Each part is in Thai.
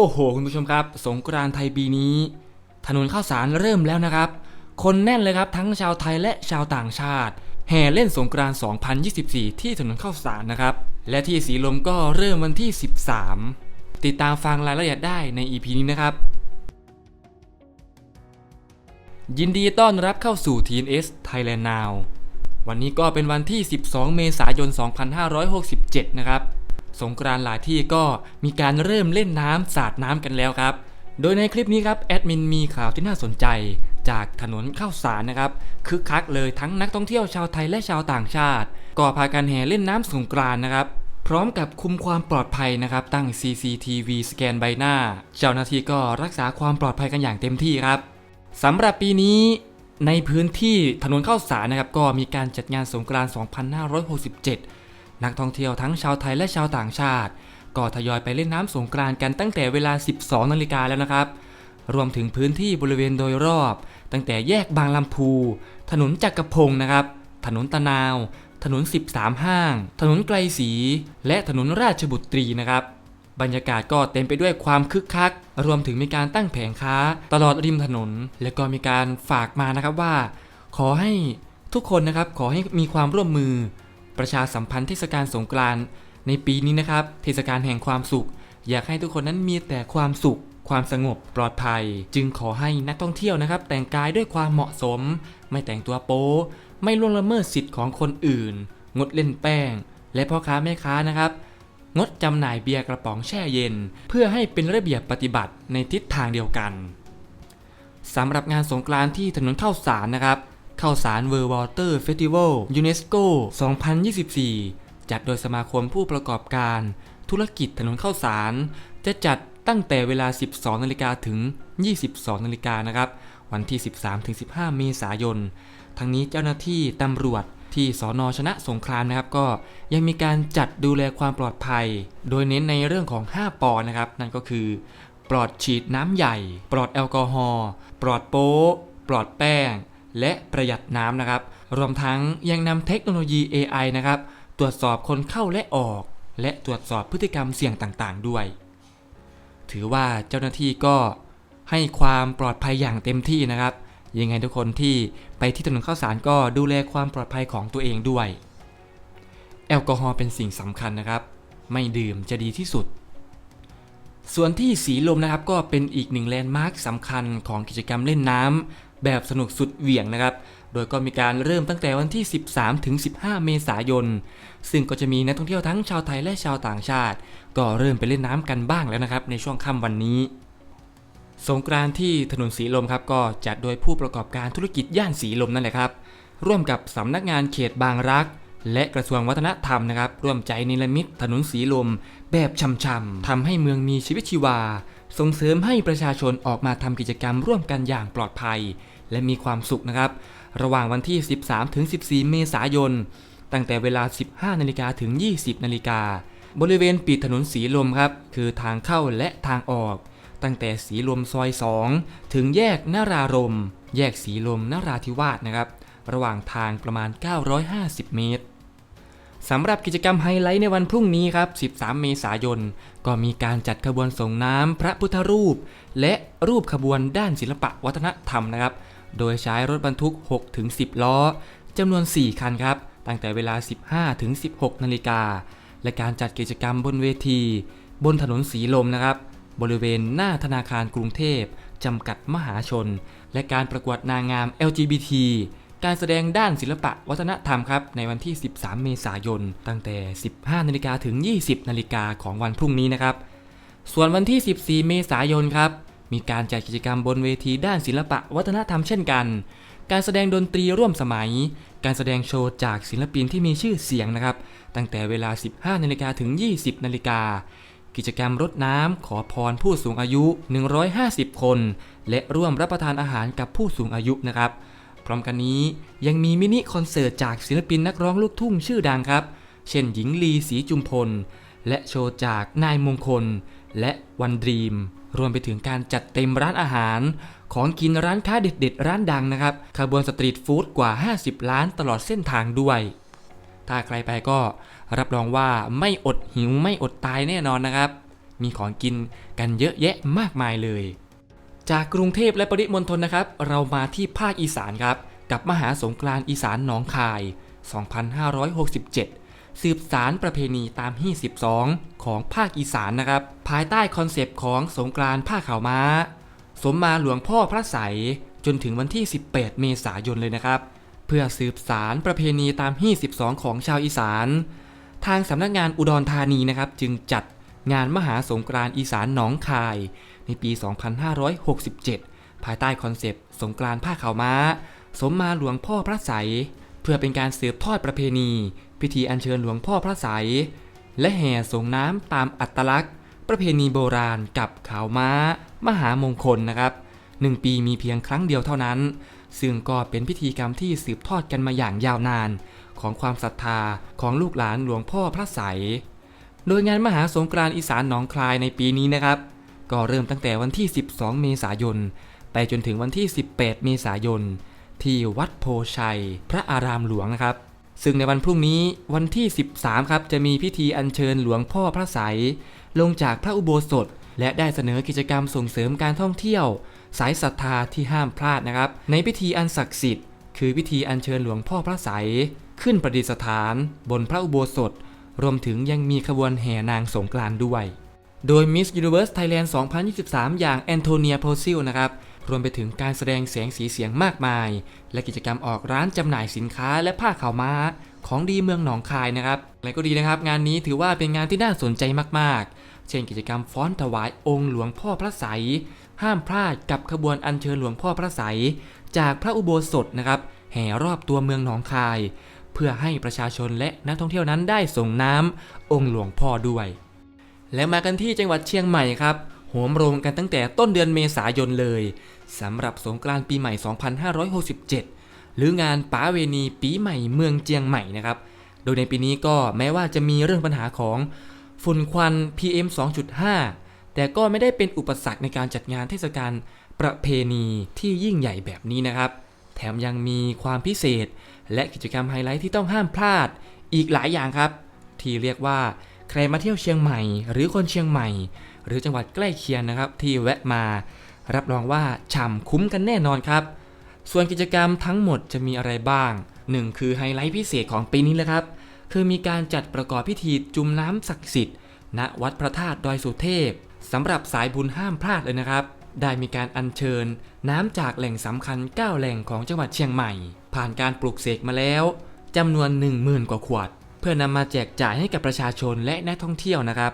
โอ้โห คุณผู้ชมครับ สงกรานต์ไทยปีนี้ ถนนข้าวสารเริ่มแล้วนะครับ คนแน่นเลยครับทั้งชาวไทยและชาวต่างชาติ แห่เล่นสงกรานต์2024 ที่ถนนข้าวสารนะครับ และที่สีลมก็เริ่มวันที่ 13 ติดตามฟังรายละเอียดได้ใน EP นี้นะครับ ยินดีต้อนรับเข้าสู่ TNS Thailand Now วันนี้ก็เป็นวันที่ 12 เมษายน 2567 นะครับ สงกรานหลายที่ก็มีการเริ่มเล่นน้ำสาดน้ำกันแล้วครับ โดยในคลิปนี้ครับแอดมินมีข่าวที่น่าสนใจจากถนนข้าวสารนะครับคึกคักเลยทั้งนักท่องเที่ยวชาวไทยและชาวต่างชาติ ก็พากันแห่เล่นน้ำสงกรานนะครับ พร้อมกับคุมความปลอดภัยนะครับ ตั้ง CCTV สแกนใบหน้า เจ้าหน้าที่ก็รักษาความปลอดภัยกันอย่างเต็มที่ครับสำหรับปีนี้ในพื้นที่ถนนข้าวสารนะครับก็มีการจัดงานสงกรานต์2567 นักท่องเที่ยวทั้งชาวไทยและชาวต่างชาติ ก็ทยอยไปเล่นน้ำสงกรานต์กันตั้งแต่เวลา 12 นาฬิกาแล้วนะครับ รวมถึงพื้นที่บริเวณโดยรอบ ตั้งแต่แยกบางลำพู ถนนจักรพงศ์นะครับ ถนนตะนาว ถนน 13 ห้าง ถนนไกลศรีและถนนราชบุตรีนะครับบรรยากาศก็เต็มไปด้วยความคึกคัก รวมถึงมีการตั้งแผงค้าตลอดริมถนน และก็มีการฝากมานะครับว่า ขอให้ทุกคนนะครับขอให้มีความร่วมมือ ประชาสัมพันธ์เทศกาลสงกรานต์ในปีนี้นะครับ เทศกาลแห่งความสุข อยากให้ทุกคนนั้นมีแต่ความสุข ความสงบปลอดภัย จึงขอให้นักท่องเที่ยวนะครับ แต่งกายด้วยความเหมาะสม ไม่แต่งตัวโป๊ไม่ล่วงละเมิดสิทธิ์ของคนอื่น งดเล่นแป้ง และพ่อค้าแม่ค้านะครับ งดจำหน่ายเบียร์กระป๋องแช่เย็น เพื่อให้เป็นระเบียบปฏิบัติในทิศทางเดียวกันสำหรับงานสงกรานต์ที่ถนนเข้าสารนะครับ ข้าวสาร World Water Festival UNESCO 2024 จัดโดยสมาคมผู้ประกอบการ ธุรกิจถนนข้าวสาร จะจัดตั้งแต่เวลา 12นาฬิกาถึง 22นาฬิกานะครับ วันที่ 13-15 เมษายน ทั้งนี้เจ้าหน้าที่ตำรวจที่สอนอชนะสงครามนะครับก็ยังมีการจัดดูแลความปลอดภัย โดยเน้นในเรื่องของ 5 ปอนะครับ นั่นก็คือ ปลอดฉีดน้ำใหญ่ ปลอดแอลกอฮอล์ปลอดโป๊ะปลอดแป้ง และประหยัดน้ำนะครับ รวมทั้งยังนำเทคโนโลยี AI นะครับ ตรวจสอบคนเข้าและออก และตรวจสอบพฤติกรรมเสี่ยงต่างๆ ด้วย ถือว่าเจ้าหน้าที่ก็ให้ความปลอดภัยอย่างเต็มที่นะครับ ยังไงทุกคนที่ไปที่ถนนข้าวสารก็ดูแลความปลอดภัยของตัวเองด้วย แอลกอฮอล์เป็นสิ่งสำคัญนะครับ ไม่ดื่มจะดีที่สุดส่วนที่สีลมนะครับก็เป็นอีกหนึ่งแลนด์มาร์คสำคัญของกิจกรรมเล่นน้ำ แบบสนุกสุดเหวี่ยงนะครับ โดยก็มีการเริ่มตั้งแต่วันที่ 13 ถึง 15 เมษายน ซึ่งก็จะมีนักท่องเที่ยวทั้งชาวไทยและชาวต่างชาติ ก็เริ่มไปเล่นน้ำกันบ้างแล้วนะครับ ในช่วงค่ำวันนี้ สงกรานต์ที่ถนนสีลมครับก็จัดโดยผู้ประกอบการธุรกิจย่านสีลมนั่นแหละครับ ร่วมกับสำนักงานเขตบางรักและกระทรวงวัฒนธรรมนะครับ ร่วมใจนิรมิตถนนสีลม แบบช่ำๆทำให้เมืองมีชีวิตชีวา ส่งเสริมให้ประชาชนออกมาทำกิจกรรมร่วมกันอย่างปลอดภัย และมีความสุขนะครับ ระหว่างวันที่ 13ถึง14 เมษายน ตั้งแต่เวลา 15นาฬิกาถึง 20นาฬิกาบริเวณปิดถนนสีลมครับ คือทางเข้าและทางออก ตั้งแต่สีลมซอย 2 ถึงแยกนารารม แยกสีลมนราธิวาสนะครับ ระหว่างทางประมาณ 950 เมตร สำหรับกิจกรรมไฮไลท์ในวันพรุ่งนี้ครับ 13 เมษายน ก็มีการจัดขบวนส่งน้ำพระพุทธรูป และรูปขบวนด้านศิลปะวัฒนธรรมนะครับ โดยใช้รถบรรทุก 6-10 ล้อจำนวน 4 คันครับ ตั้งแต่เวลา 15-16 นาฬิกา และการจัดกิจกรรมบนเวที บนถนนสีลมนะครับ บริเวณหน้าธนาคารกรุงเทพจำกัดมหาชน และการประกวดนางงาม LGBT การแสดงด้านศิลปะวัฒนธรรมครับในวันที่ 13 เมษายน ตั้งแต่ 15 นาฬิกาถึง 20 นาฬิกาของวันพรุ่งนี้นะครับ ส่วนวันที่ 14 เมษายนครับมีการจัดกิจกรรมบนเวทีด้านศิลปะวัฒนธรรมเช่นกัน การแสดงดนตรีร่วมสมัย การแสดงโชว์จากศิลปินที่มีชื่อเสียงนะครับ ตั้งแต่เวลา 15 นาฬิกาถึง 20 นาฬิกา กิจกรรมรดน้ำขอพรผู้สูงอายุ 150 คน และร่วมรับประทานอาหารกับผู้สูงอายุนะครับ พร้อมกันนี้ยังมีมินิคอนเสิร์ตจากศิลปินนักร้องลูกทุ่งชื่อดังครับ เช่นหญิงลีศรีจุมพล และโชว์จากนายมงคล และวันดรีม รวมไปถึงการจัดเต็มร้านอาหาร ของกินร้านค้าเด็ดๆ ร้านดังนะครับขบวนสตรีทฟู้ดกว่า 50 ล้านตลอดเส้นทางด้วย ถ้าใครไปก็รับรองว่าไม่อดหิวไม่อดตายแน่นอนนะครับ มีของกินกันเยอะแยะมากมายเลย จากกรุงเทพและปริมณฑลนะครับ เรามาที่ภาคอีสานครับ กับมหาสงกรานต์อีสานหนองคาย 2567 สืบสารประเพณีตามฮี่12 ของภาคอีสานนะครับ ภายใต้คอนเซปต์ของสงกรานต์ผ้าขาวม้า สมมาหลวงพ่อพระใสจนถึงวันที่ 18 เมษายนเลยนะครับ เพื่อสืบสารประเพณีตามฮี่12 ของชาวอีสาน ทางสำนักงานอุดรธานีนะครับ จึงจัดงานมหาสงกรานต์อีสานหนองคาย ในปี 2567 ภายใต้คอนเซปต์ สงกรานต์ผ้าขาวม้า สมมาหลวงพ่อพระใส เพื่อเป็นการสืบทอดประเพณี พิธีอัญเชิญหลวงพ่อพระใส และแห่ส่งน้ำตามอัตลักษณ์ ประเพณีโบราณกับขาวม้า มหามงคลนะครับหนึ่งปีมีเพียงครั้งเดียวเท่านั้น ซึ่งก็เป็นพิธีกรรมที่สืบทอดกันมาอย่างยาวนาน ของความศรัทธาของลูกหลานหลวงพ่อพระใส โดยงานมหาสงกรานต์อีสานหนองคลายในปีนี้นะครับ ก็เริ่มตั้งแต่วันที่ 12 เมษายน ไปจนถึงวันที่ 18 เมษายน ที่วัดโพชัย พระอารามหลวงนะครับ ซึ่งในวันพรุ่งนี้วันที่ 13 ครับ จะมีพิธีอัญเชิญหลวงพ่อพระใสยลงจากพระอุโบสถ และได้เสนอกิจกรรมส่งเสริมการท่องเที่ยว สายศรัทธาที่ห้ามพลาดนะครับ ในพิธีอันศักดิ์สิทธิ์คือพิธีอัญเชิญหลวงพ่อพระใสยขึ้นประดิษฐาน บนพระอุโบสถ รวมถึงยังมีขบวนแห่นางสงกรานด้วย โดย Miss Universe Thailand 2023 อย่างแอนโทเนียโพซิลนะครับ รวมไปถึงการแสดงแสงสีเสียงมากมาย และกิจกรรมออกร้านจำหน่ายสินค้าและผ้าขาวม้า ของดีเมืองหนองคายนะครับและก็ดีนะครับ งานนี้ถือว่าเป็นงานที่น่าสนใจมากๆ เช่นกิจกรรมฟ้อนถวายองค์หลวงพ่อพระใสยห้ามพลาดกับขบวนอัญเชิญหลวงพ่อพระใสยจากพระอุโบสถนะครับแห่รอบตัวเมืองหนองคาย เพื่อให้ประชาชนและนักท่องเที่ยวนั้นได้ส่งน้ำองค์หลวงพ่อด้วย และมากันที่จังหวัดเชียงใหม่ครับโหมโรงกันตั้งแต่ต้นเดือนเมษายนเลยสำหรับสงกรานต์ปีใหม่ 2567 หรืองานป๋าเวณีปีใหม่เมืองเจียงใหม่นะครับ โดยในปีนี้ก็แม้ว่าจะมีเรื่องปัญหาของฝุ่นควัน PM 2.5 แต่ก็ไม่ได้เป็นอุปสรรคในการจัดงานเทศกาลประเพณีที่ยิ่งใหญ่แบบนี้นะครับ แถมยังมีความพิเศษ และกิจกรรมไฮไลท์ที่ต้องห้ามพลาดอีกหลายอย่างครับ ที่เรียกว่า ใครมาเที่ยวเชียงใหม่ หรือคนเชียงใหม่ หรือจังหวัดใกล้เคียงนะครับ ที่แวะมา รับรองว่าฉ่ำคุ้มกันแน่นอนครับ ส่วนกิจกรรมทั้งหมดจะมีอะไรบ้าง 1 คือไฮไลท์พิเศษของปีนี้เลยครับ คือมีการจัดประกอบพิธีจุมน้ำศักดิ์สิทธิ์ณวัดพระธาตุดอยสุเทพสำหรับสายบุญห้ามพลาดเลยนะครับ ได้มีการอัญเชิญ น้ำจากแหล่งสำคัญ 9 แหล่งของจังหวัดเชียงใหม่ ผ่านการปลูกเสกมาแล้วจำนวน 10,000 กว่าขวด เพื่อนำมาแจกจ่ายให้กับประชาชนและนักท่องเที่ยวนะครับ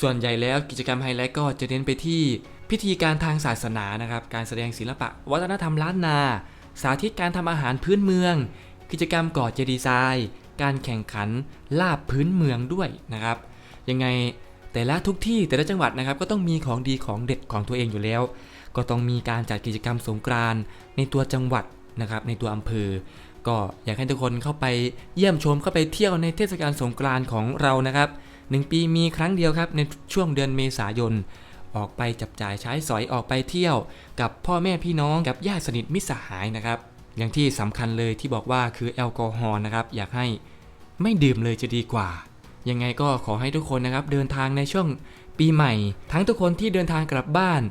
ส่วนใหญ่แล้วกิจกรรมไฮไลท์ก็จะเน้นไปที่พิธีการทางศาสนานะครับ การแสดงศิลปะ วัฒนธรรมล้านนา สาธิตการทำอาหารพื้นเมือง กิจกรรมก่อเจดีย์ทรายการแข่งขันลาบพื้นเมืองด้วยนะครับ ยังไงแต่ละทุกที่แต่ละจังหวัดนะครับ ก็ต้องมีของดีของเด็ดของตัวเองอยู่แล้ว ก็ต้องมีการจัดกิจกรรมสงกรานในตัวจังหวัดนะครับในตัวอำเภอ ก็อยากให้ทุกคนเข้าไปเยี่ยมชมเข้าไปเที่ยวในเทศกาลสงกรานต์ของเรานะครับหนึ่งปีมีครั้งเดียวครับในช่วงเดือนเมษายน ออกไปจับจ่ายใช้สอยออกไปเที่ยว กับพ่อแม่พี่น้องกับญาติสนิทมิตรสหายนะครับอย่างที่สำคัญเลยที่บอกว่าคือแอลกอฮอล์นะครับอยากให้ไม่ดื่มเลยจะดีกว่า ยังไงก็ขอให้ทุกคนนะครับ เดินทางในช่วงปีใหม่ ทั้งทุกคนที่เดินทางกลับบ้าน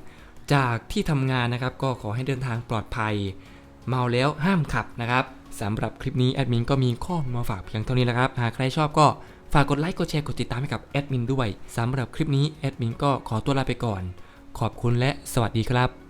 จากที่ทำงานนะครับ ก็ขอให้เดินทางปลอดภัย เมาแล้วห้ามขับนะครับ สำหรับคลิปนี้แอดมินก็มีข้อมูลมาฝากเพียงเท่านี้นะครับ หากใครชอบก็ฝากกดไลค์ กดแชร์ กดติดตามให้กับแอดมินด้วยสำหรับคลิปนี้แอดมินก็ขอตัวลาไปก่อน ขอบคุณและสวัสดีครับ